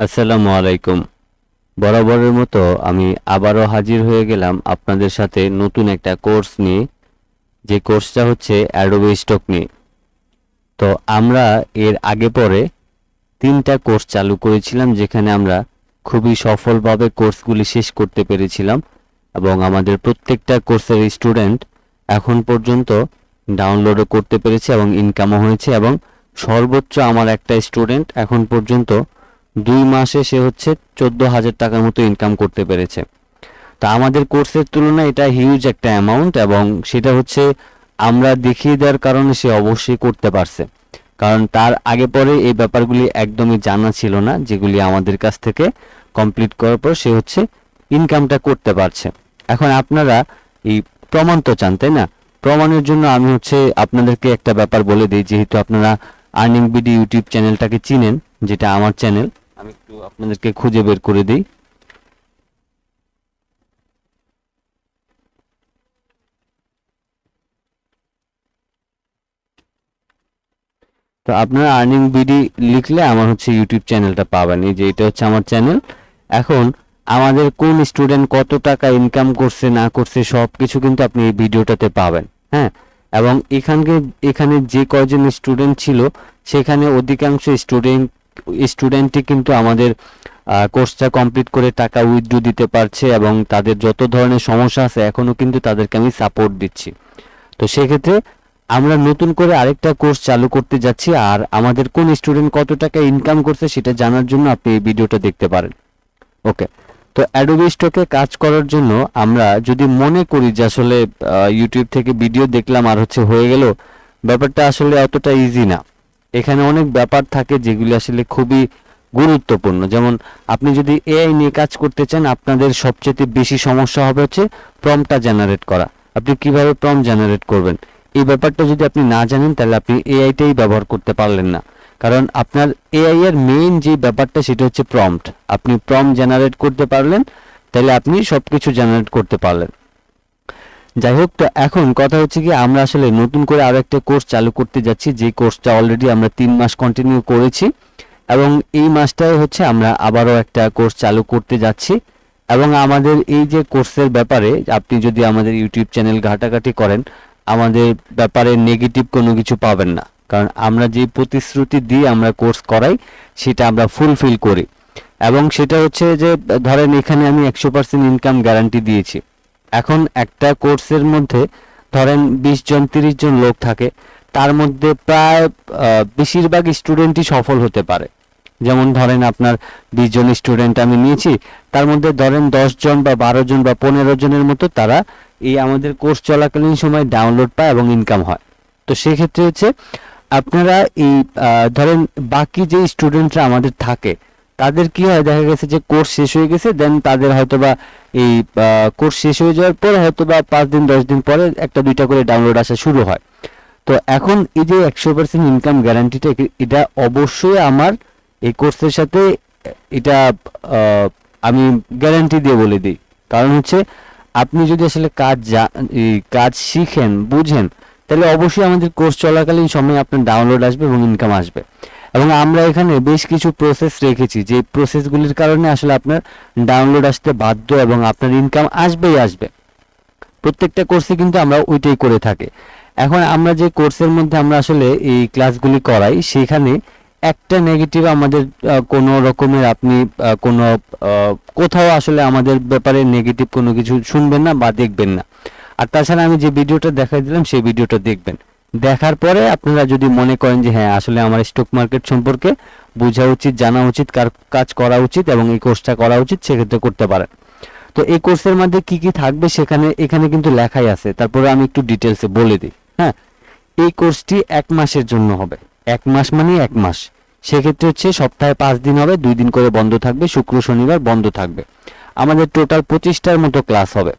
আসসালামু আলাইকুম। বরাবরের মতো আমি আবারও হাজির হয়ে গেলাম আপনাদের সাথে নতুন একটা কোর্স নিয়ে। যে কোর্সটা হচ্ছে অ্যাডোবে স্টক নিয়ে। তো আমরা এর আগে পরে তিনটা কোর্স চালু করেছিলাম, যেখানে আমরা খুবই সফলভাবে কোর্সগুলি শেষ করতে পেরেছিলাম এবং আমাদের প্রত্যেকটা কোর্সের স্টুডেন্ট এখন পর্যন্ত ডাউনলোডও করতে পেরেছে এবং ইনকামও হয়েছে এবং সর্বোচ্চ আমার একটা স্টুডেন্ট এখন পর্যন্ত দুই মাসে সে হচ্ছে চোদ্দ হাজার টাকার মতো ইনকাম করতে পেরেছে। তা আমাদের কোর্সের তুলনায় এটা হিউজ একটা অ্যামাউন্ট এবং সেটা হচ্ছে আমরা দেখিয়ে দেওয়ার কারণে সে অবশ্যই করতে পারছে। কারণ তার আগে পরে এই ব্যাপারগুলি একদমই জানা ছিল না, যেগুলি আমাদের কাছ থেকে কমপ্লিট করার পর সে হচ্ছে ইনকামটা করতে পারছে। এখন আপনারা এই প্রমাণ তো চান, তাই না? প্রমাণের জন্য আমি হচ্ছে আপনাদেরকে একটা ব্যাপার বলে দিই, যেহেতু আপনারা আর্নিং বিডি ইউটিউব চ্যানেলটাকে চিনেন, যেটা আমার চ্যানেল আমি একটু আপনাদেরকে খুঁজে বের করে দিই। তো আপনারা আর্নিং বিডি লিখলে আমার হচ্ছে ইউটিউব চ্যানেলটা পাবেন। এই যে এটা হচ্ছে আমার চ্যানেল। এখন আমাদের কোন স্টুডেন্ট কত টাকা ইনকাম করছে, না করছে সব কিছু কিন্তু আপনি এই ভিডিওটাতে পাবেন। হ্যাঁ? এবং এখানকে, এখানে যে কয়জন স্টুডেন্ট ছিল, সেখানে অধিকাংশ স্টুডেন্ট স্টুডেন্টই কিন্তু আমাদের কোর্সটা কমপ্লিট করে টাকা উইথড্র দিতে পারছে এবং তাদের যত ধরনের সমস্যা আছে এখনও কিন্তু তাদেরকে আমি সাপোর্ট দিচ্ছি। তো সেক্ষেত্রে আমরা নতুন করে আরেকটা কোর্স চালু করতে যাচ্ছি আর আমাদের কোন স্টুডেন্ট কত টাকা ইনকাম করছে সেটা জানার জন্য আপনি এই ভিডিওটা দেখতে পারেন। ওকে তো অ্যাডোবি স্টকে কাজ করার জন্য আমরা যদি মনে করি যে আসলে ইউটিউব থেকে ভিডিও দেখলাম আর হচ্ছে হয়ে গেল, ব্যাপারটা আসলে অতটা ইজি না। এখানে অনেক ব্যাপার থাকে যেগুলি আসলে খুবই গুরুত্বপূর্ণ। যেমন আপনি যদি এআই নিয়ে কাজ করতে চান, আপনাদের সবচেয়ে বেশি সমস্যা হবে হচ্ছে প্রমটা জেনারেট করা। আপনি কীভাবে প্রম জেনারেট করবেন? এই ব্যাপারটা যদি আপনি না জানেন, তাহলে আপনি এআইটাই ব্যবহার করতে পারলেন না। কারণ আপনার এআই এর মেইন যে ব্যাপারটা, সেটা হচ্ছে প্রম্পট আপনি প্রম জেনারেট করতে পারলেন, তাহলে আপনি সবকিছু জেনারেট করতে পারলেন। যাই হোক, তো এখন কথা হচ্ছে কি, আমরা আসলে নতুন করে আরও একটা কোর্স চালু করতে যাচ্ছি। যে কোর্সটা অলরেডি আমরা তিন মাস কন্টিনিউ করেছি এবং এই মাসটায় হচ্ছে আমরা আবারও একটা কোর্স চালু করতে যাচ্ছি। এবং আমাদের এই যে কোর্সের ব্যাপারে, আপনি যদি আমাদের ইউটিউব চ্যানেল ঘাটাঘাটি করেন, আমাদের ব্যাপারে নেগেটিভ কোনো কিছু পাবেন না। কারণ আমরা যে প্রতিশ্রুতি দিয়ে আমরা কোর্স করাই, সেটা আমরা ফুলফিল করি। এবং সেটা হচ্ছে যে, ধরেন এখানে আমি একশো পার্সেন্ট ইনকাম গ্যারান্টি দিয়েছি। এখন একটা কোর্সের মধ্যে ধরেন বিশ জন, তিরিশ জন লোক থাকে, তার মধ্যে প্রায় বেশিরভাগ স্টুডেন্টই সফল হতে পারে। যেমন ধরেন আপনার বিশ জন স্টুডেন্ট আমি নিয়েছি, তার মধ্যে ধরেন দশ জন বা বারো জন বা পনেরো জনের মতো তারা এই আমাদের কোর্স চলাকালীন সময় ডাউনলোড পায় এবং ইনকাম হয়। তো সেক্ষেত্রে হচ্ছে আপনারা এই ধরেন বাকি যে স্টুডেন্টরা আমাদের থাকে তাদের কি হয়? দেখা গেছে যে কোর্স শেষ হয়ে গেছে দেন তাদের হয়তোবা এই কোর্স শেষ হয়ে যাওয়ার পর হয়তোবা পাঁচ দিন, দশ দিন পরে একটা, দুইটা করে ডাউনলোড আসা শুরু হয়। তো এখন এই যে একশো পার্সেন্ট ইনকাম গ্যারান্টিটা এটা অবশ্যই আমার এই কোর্সের সাথে এটা আমি গ্যারান্টি দিয়ে বলে দিই। কারণ হচ্ছে, আপনি যদি আসলে কাজ কাজ শিখেন, বুঝেন, তাহলে অবশ্যই আমাদের কোর্স চলাকালীন সময় আপনার ডাউনলোড আসবে এবং ইনকাম আসবে। এবং আমরা এখানে বেশ কিছু প্রসেস রেখেছি। যে প্রসেসগুলির কারণে আসলে আপনার ডাউনলোড আসতে বাধ্য এবং আপনার ইনকাম আসবেই আসবে। প্রত্যেকটা কোর্সে কিন্তু আমরা ওইটাই করে থাকি। এখন আমরা যে কোর্সের মধ্যে আমরা আসলে এই ক্লাসগুলি করাই, সেখানে একটা নেগেটিভ আমাদের কোনো রকমের আপনি কোনো কোথাও আসলে আমাদের ব্যাপারে নেগেটিভ কোনো কিছু শুনবেন না বা দেখবেন না। আর তাছাড়া আমি যে ভিডিওটা দেখাই দিলাম, সেই ভিডিওটা দেখবেন। দেখার পরে আপনারা যদি মনে করেন যে হ্যাঁ আসলে আমার স্টক মার্কেট সম্পর্কে বোঝা উচিত, জানা উচিত, কার কাজ করা উচিত এবং এই কোর্সটা করা উচিত, সেক্ষেত্রে করতে পারেন। তো এই কোর্সের মধ্যে কি কি থাকবে সেখানে, এখানে কিন্তু লেখাই আছে। তারপরে আমি একটু ডিটেলসে বলে দিই। হ্যাঁ এই কোর্সটি এক মাসের জন্য হবে। এক মাস মানে এক মাস। সেক্ষেত্রে হচ্ছে সপ্তাহে পাঁচ দিন হবে, দুই দিন করে বন্ধ থাকবে, শুক্র, শনিবার বন্ধ থাকবে। আমাদের টোটাল পঁচিশটার মতো ক্লাস হবে।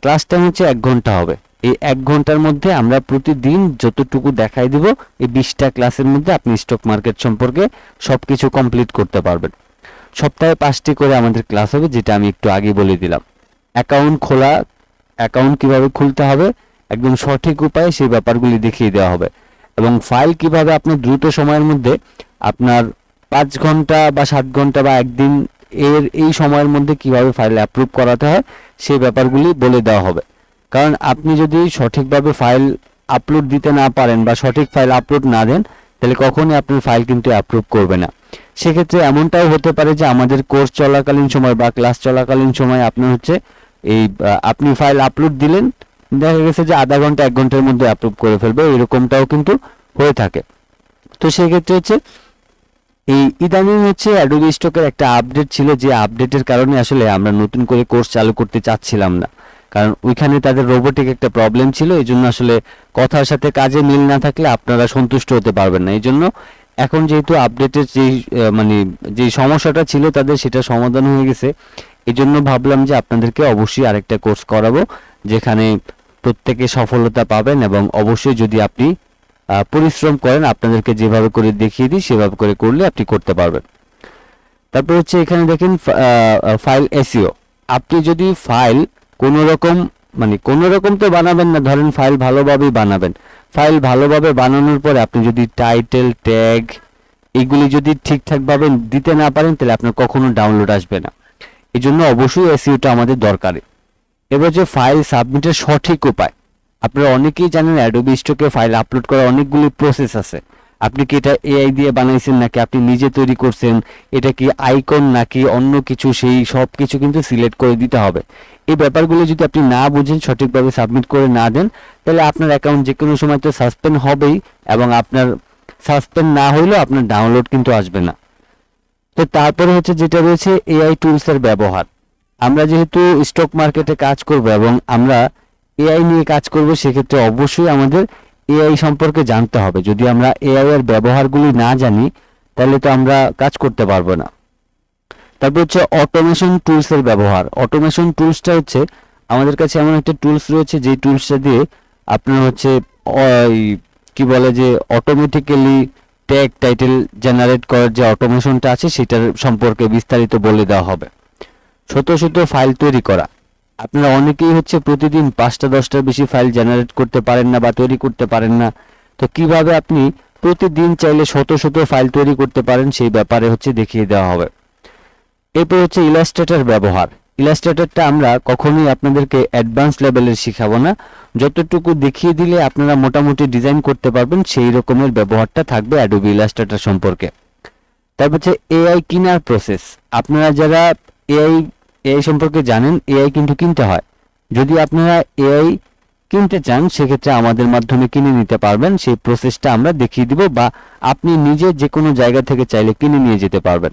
ক্লাস টাইম হচ্ছে এক ঘণ্টা হবে। এই এক ঘণ্টার মধ্যে আমরা প্রতিদিন যতটুকু দেখাই দিব, এই বিশটা ক্লাসের মধ্যে আপনি স্টক মার্কেট সম্পর্কে সব কিছু কমপ্লিট করতে পারবেন। সপ্তাহে পাঁচটি করে আমাদের ক্লাস হবে, যেটা আমি একটু আগে বলে দিলাম। অ্যাকাউন্ট খোলা, অ্যাকাউন্ট কীভাবে খুলতে হবে, একদম সঠিক উপায়ে সেই ব্যাপারগুলি দেখিয়ে দেওয়া হবে। এবং ফাইল কীভাবে আপনি দ্রুত সময়ের মধ্যে আপনার পাঁচ ঘণ্টা বা সাত ঘণ্টা বা একদিন এর এই সময়ের মধ্যে কীভাবে ফাইল অ্যাপ্রুভ করাতে হয়, সেই ব্যাপারগুলি বলে দেওয়া হবে। কারণ আপনি যদি সঠিকভাবে ফাইল আপলোড দিতে না পারেন বা সঠিক ফাইল আপলোড না দেন, তাহলে কখনই আপনার ফাইল কিন্তু অ্যাপ্রুভ করবে না। সেক্ষেত্রে এমনটাও হতে পারে যে আমাদের কোর্স চলাকালীন সময় বা ক্লাস চলাকালীন সময় আপনার হচ্ছে এই আপনি ফাইল আপলোড দিলেন, দেখা গেছে যে আধা ঘণ্টা, এক ঘণ্টার মধ্যে অ্যাপ্রুভ করে ফেলবে, এরকমটাও কিন্তু হয়ে থাকে। তো সেক্ষেত্রে হচ্ছে এই ইদানিং হচ্ছে অ্যাডোবি স্টকের একটা আপডেট ছিল, যে আপডেটের কারণে আসলে আমরা নতুন করে কোর্স চালু করতে চাচ্ছিলাম না। কারণ ওইখানে তাদের রোবোটিক একটা প্রবলেম ছিল এই জন্য আসলে কথার সাথে কাজে মিল না থাকলে আপনারা সন্তুষ্ট হতে পারবেন না। এই জন্য এখন যেহেতু আপডেটের যেই মানে যেই সমস্যাটা ছিল তাদের সেটা সমাধান হয়ে গেছে। এই জন্য ভাবলাম যে আপনাদেরকে অবশ্যই আরেকটা কোর্স করাবো, যেখানে প্রত্যেকে সফলতা পাবেন এবং অবশ্যই যদি আপনি পরিশ্রম করেন, আপনাদেরকে যেভাবে করে দেখিয়ে দিই, সেভাবে করে করলে আপনি করতে পারবেন। তারপর হচ্ছে এখানে দেখেন ফাইল এসিও আপনি যদি ফাইল কোনো রকম মানে কোনো রকম তো বানাবেন না, ধরেন ফাইল ভালোভাবেই বানাবেন। ফাইল ভালোভাবে বানানোর পরে আপনি যদি টাইটেল ট্যাগ এগুলি যদি ঠিকঠাকভাবে দিতে না পারেন, তাহলে আপনার কখনো ডাউনলোড আসবে না। এই জন্য অবশ্যই এসিওটা আমাদের দরকারি। এবার যে ফাইল সাবমিটের সঠিক উপায়। আপনারা অনেকেই জানেন অ্যাডোবি স্টকে ফাইল আপলোড করার অনেকগুলি প্রসেস আছে। আপনি কি এটা এআই দিয়ে বানাইছেন নাকি আপনি নিজে তৈরি করছেন? এটা কি আইকন নাকি অন্য কিছু? সেই সব কিছু কিন্তু সিলেক্ট করে দিতে হবে। এই ব্যাপারগুলো যদি আপনি না বুঝেন, সঠিকভাবে সাবমিট করে না দেন, তাহলে আপনার অ্যাকাউন্ট যে কোনো সময় তো সাসপেন্ড হবেই এবং আপনার সাসপেন্ড না হইলেও আপনার ডাউনলোড কিন্তু আসবে না। তো তারপরে হচ্ছে যেটা রয়েছে এআই টুলসের ব্যবহার। আমরা যেহেতু স্টক মার্কেটে কাজ করব এবং আমরা এআই নিয়ে কাজ করব, সেক্ষেত্রে অবশ্যই আমাদের এআই সম্পর্কে জানতে হবে। যদি আমরা এআই এর ব্যবহারগুলি না জানি, তাহলে তো আমরা কাজ করতে পারব না। তারপর হচ্ছে অটোমেশন টুলসের ব্যবহার। অটোমেশন টুলসটা হচ্ছে, আমাদের কাছে এমন একটা টুলস রয়েছে যে টুলসটা দিয়ে আপনার হচ্ছে, ওই কি বলে যে অটোমেটিক্যালি ট্যাগ টাইটেল জেনারেট করার যে অটোমেশনটা আছে, সেটার সম্পর্কে বিস্তারিত বলে দেওয়া হবে। ছোট ছোট ফাইল তৈরি করা। আপনারা অনেকেই হচ্ছে প্রতিদিন পাঁচটা, দশটার বেশি ফাইল জেনারেট করতে পারেন না বা তৈরি করতে পারেন না। তো কীভাবে আপনি প্রতিদিন চাইলে শত শত ফাইল তৈরি করতে পারেন সেই ব্যাপারে হচ্ছে দেখিয়ে দেওয়া হবে। এরপর হচ্ছে ইলাস্ট্রেটর ব্যবহার। ইলাস্ট্রেটরটা আমরা কখনোই আপনাদেরকে অ্যাডভান্স লেভেলের শিখাবো না। যতটুকু দেখিয়ে দিলে আপনারা মোটামুটি ডিজাইন করতে পারবেন, সেই রকমের ব্যবহারটা থাকবে অ্যাডোবি ইলাস্ট্রেটর সম্পর্কে। তারপর হচ্ছে এআই কিনার প্রসেস আপনারা যারা এআই এআই সম্পর্কে জানেন এআই কিন্তু কিনতে হয়। যদি আপনারা এআই কিনতে চান, সেক্ষেত্রে আমাদের মাধ্যমে কিনে নিতে পারবেন। সেই প্রসেসটা আমরা দেখিয়ে দিব বা আপনি নিজে যে কোনো জায়গা থেকে চাইলে কিনে নিয়ে যেতে পারবেন।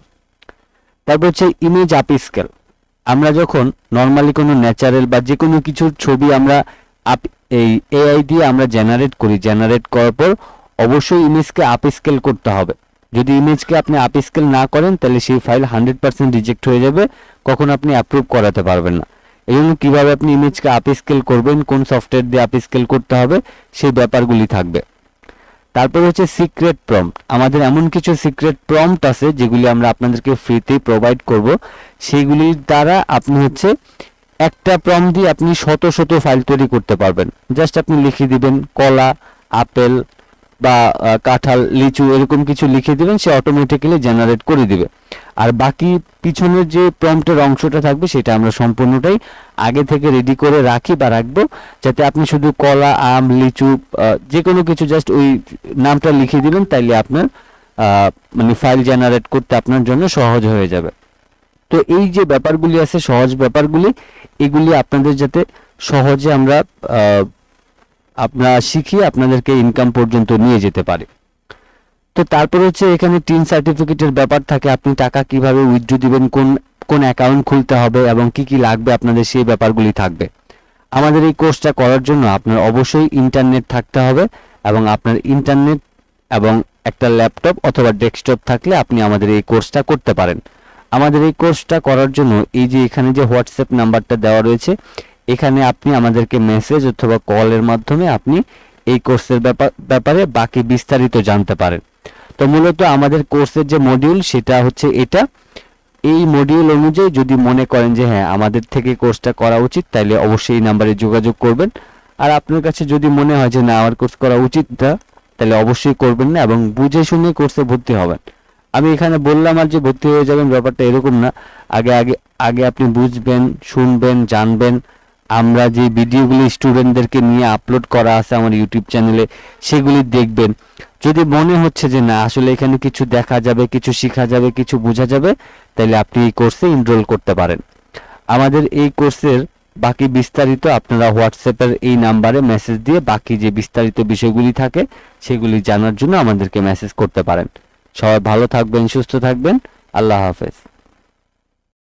তারপর হচ্ছে ইমেজ আপ স্কেল আমরা যখন নর্মালি কোনো ন্যাচারাল বা যে কোনো কিছুর ছবি আমরা আপ এই এআই দিয়ে আমরা জেনারেট করি জেনারেট করার পর অবশ্যই ইমেজকে আপ স্কেল করতে হবে। যদি ইমেজকে আপনি আপ স্কেল না করেন, তাহলে সেই ফাইল হান্ড্রেড পার্সেন্ট রিজেক্ট হয়ে যাবে, কখন আপনি অ্যাপ্রুভ করাতে পারবেন না। এই জন্য কীভাবে আপনি ইমেজকে আপ স্কেল করবেন, কোন সফটওয়্যার দিয়ে আপ স্কেল করতে হবে, সেই ব্যাপারগুলি থাকবে। তারপর হচ্ছে সিক্রেট প্রম্পট আমাদের এমন কিছু সিক্রেট প্রম্পট আছে, যেগুলি আমরা আপনাদেরকে ফ্রিতে প্রোভাইড করব। সেইগুলির দ্বারা আপনি হচ্ছে একটা প্রম্পট দিয়ে আপনি শত শত ফাইল তৈরি করতে পারবেন। জাস্ট আপনি লিখে দিবেন, কলা, আপেল বা কাঁঠাল, লিচু এরকম কিছু লিখে দিবেন, সে অটোমেটিক্যালি জেনারেট করে দিবে। আর বাকি পিছনের যে প্রম্পটের অংশটা থাকবে, সেটা আমরা সম্পূর্ণটাই আগে থেকে রেডি করে রাখি বা রাখব, যাতে আপনি শুধু কলা, আম, লিচু যে কোনো কিছু জাস্ট ওই নামটা লিখে দিবেন, তাইলে আপনার মানে ফাইল জেনারেট করতে আপনার জন্য সহজ হয়ে যাবে। তো এই যে ব্যাপারগুলি আছে, সহজ ব্যাপারগুলি, এগুলি আপনাদের যাতে সহজে আমরা আপনারা শিখিয়ে আপনাদেরকে ইনকাম পর্যন্ত নিয়ে যেতে পারে। তো তারপর হচ্ছে এখানে টিন সার্টিফিকেটের ব্যাপার থাকে, আপনি টাকা কীভাবে উইথড্র দিবেন, কোন কোন অ্যাকাউন্ট খুলতে হবে এবং কি কি লাগবে আপনাদের সেই ব্যাপারগুলি থাকবে। আমাদের এই কোর্সটা করার জন্য আপনার অবশ্যই ইন্টারনেট থাকতে হবে এবং আপনার ইন্টারনেট এবং একটা ল্যাপটপ অথবা ডেস্কটপ থাকলে আপনি আমাদের এই কোর্সটা করতে পারেন। আমাদের এই কোর্সটা করার জন্য এই যে এখানে যে হোয়াটসঅ্যাপ নাম্বারটা দেওয়া রয়েছে এখানে আপনি আমাদেরকে মেসেজ অথবা কলের মাধ্যমে আপনি এই কোর্সের ব্যাপার বাকি বিস্তারিত জানতে পারেন। তো মূলত আমাদের কোর্সের যে মডিউল সেটা হচ্ছে এটা। এই মডিউল অনুযায়ী যদি মনে করেন যে হ্যাঁ আমাদের থেকে কোর্সটা করা উচিত তাহলে অবশ্যই এই নাম্বারে যোগাযোগ করবেন। আর আপনার কাছে যদি মনে হয় যে না, আমার কোর্স করা উচিত না তাহলে অবশ্যই করবেন না এবং বুঝে শুনে কোর্সে ভর্তি হবেন। আমি এখানে বললাম আর যে ভর্তি হয়ে যাবেন, ব্যাপারটা এরকম না। আগে আগে আগে আপনি বুঝবেন, শুনবেন, জানবেন। আমরা যে ভিডিওগুলি স্টুডেন্টদেরকে নিয়ে আপলোড করা আছে আমার ইউটিউব চ্যানেলে সেগুলি দেখবেন। যদি মনে হচ্ছে যে না, আসলে এখানে কিছু দেখা যাবে, কিছু শেখা যাবে, কিছু বোঝা যাবে তাহলে আপনি এই কোর্সে এনরোল করতে পারেন। আমাদের এই কোর্সের বাকি বিস্তারিত আপনারা হোয়াটসঅ্যাপের এই নাম্বারে মেসেজ দিয়ে বাকি যে বিস্তারিত বিষয়গুলি থাকে, সেগুলি জানার জন্য আমাদেরকে মেসেজ করতে পারেন। সবাই ভালো থাকবেন, সুস্থ থাকবেন। আল্লাহ হাফেজ।